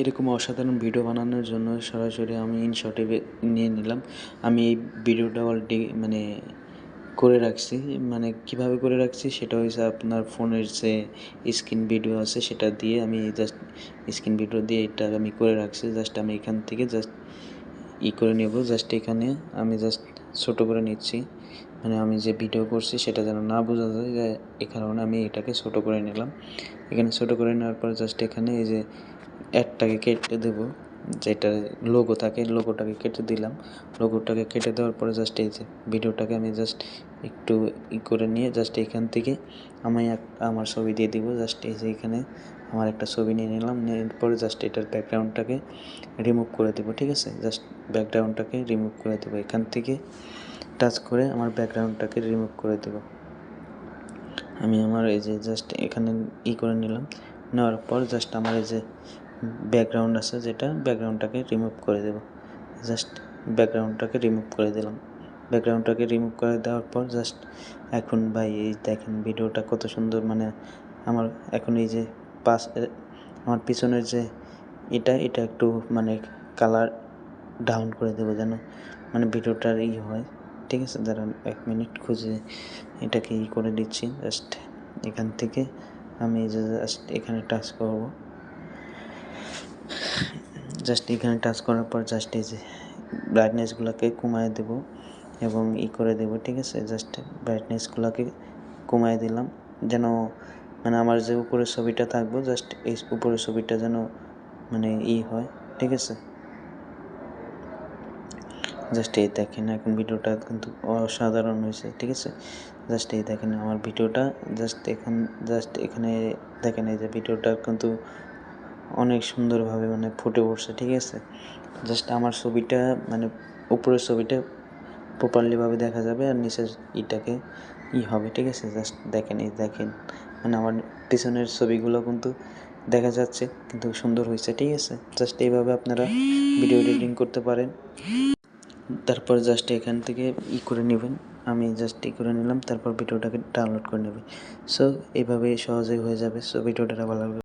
এরকম অসাধারণ ভিডিও বানানোর জন্য সরাসরি আমি ইনশটে নিয়ে নিলাম। আমি এই ভিডিওটা অলরেডি মানে করে রাখছি। মানে কীভাবে করে রাখছি সেটা হচ্ছে আপনার ফোনের যে স্ক্রিন ভিডিও আছে সেটা দিয়ে আমি জাস্ট স্ক্রিন ভিডিও দিয়ে এটা আমি করে রাখছি। জাস্ট আমি এখান থেকে জাস্ট ই করে নেব। জাস্ট এখানে আমি জাস্ট ছোট করে নিচ্ছি। মানে আমি যে ভিডিও করছি সেটা যেন না বোঝা যায় যে এ কারণে আমি এটাকে ছোট করে নিলাম। এখানে ছোট করে নেওয়ার পর জাস্ট এখানে এই যে অ্যাডটাকে কেটে দেব। যেটা লোগো থাকে লোগোটাকে কেটে দিলাম। লোগোটাকে কেটে দেওয়ার পরে জাস্ট এই যে ভিডিওটাকে আমি জাস্ট একটু ই করে নিয়ে জাস্ট এখান থেকে আমি আমার ছবি দিয়ে দিব। জাস্ট এই যে এখানে আমার একটা ছবি নিয়ে নিলাম। নেওয়ার পরে জাস্ট এটার ব্যাকগ্রাউন্ডটাকে রিমুভ করে দেবো, ঠিক আছে? জাস্ট ব্যাকগ্রাউন্ডটাকে রিমুভ করে দেবো। এখান থেকে টাচ করে আমার ব্যাকগ্রাউন্ডটাকে রিমুভ করে দেবো। আমি আমার এই যে জাস্ট এখানে ই করে নিলাম। নেওয়ার পর জাস্ট আমার এই যে ব্যাকগ্রাউন্ড আছে যেটা, ব্যাকগ্রাউন্ডটাকে রিমুভ করে দেব। জাস্ট ব্যাকগ্রাউন্ডটাকে রিমুভ করে দিলাম। ব্যাকগ্রাউন্ডটাকে রিমুভ করে দেওয়ার পর জাস্ট এখন ভাই এই দেখেন ভিডিওটা কত সুন্দর মানে আমার এখন এই যে পাশ আমার পিছনের যে এটা এটা একটু মানে কালার ডাউন করে দেবো যেন মানে ভিডিওটার ই হয়। ঠিক আছে, দাঁড়ান এক মিনিট খুঁজে এটাকে ই করে দিচ্ছি। জাস্ট এখান থেকে আমি যে জাস্ট এখানে টাচ করব। জাস্ট এখানে টাচ করার পর জাস্ট এই যে ব্রাইটনেসগুলোকে কমায় দেব এবং ই করে দেব, ঠিক আছে? জাস্ট ব্রাইটনেসগুলোকে কমায় দিলাম। যেন মানে আমার যে উপরের ছবিটা থাকব জাস্ট এই উপরের ছবিটা যেন মানে ই হয়, ঠিক আছে? জাস্ট এই দেখেন, এখন ভিডিওটা কিন্তু অসাধারণ হয়েছে, ঠিক আছে? জাস্ট এই দেখেন আমার ভিডিওটা জাস্ট এখন জাস্ট এখানে দেখেন এই যে ভিডিওটা কিন্তু অনেক সুন্দরভাবে মানে ফুটে উঠছে, ঠিক আছে? জাস্ট আমার ছবিটা মানে উপরের ছবিটা প্রপারলিভাবে দেখা যাবে আর নিচের ইটাকে ই হবে, ঠিক আছে? জাস্ট দেখেন এই দেখেন। মানে আমার পিছনের ছবিগুলো কিন্তু দেখা যাচ্ছে, কিন্তু সুন্দর হয়েছে, ঠিক আছে? জাস্ট এইভাবে আপনারা ভিডিও এডিটিং করতে পারেন। তারপর জাস্ট এখান থেকে ই করে নেবেন। আমি জাস্ট ই করে নিলাম, তারপর ভিডিওটাকে ডাউনলোড করে নেবে সো এইভাবে সহজেই হয়ে যাবে। সো ভিডিওটা ভালো লাগবে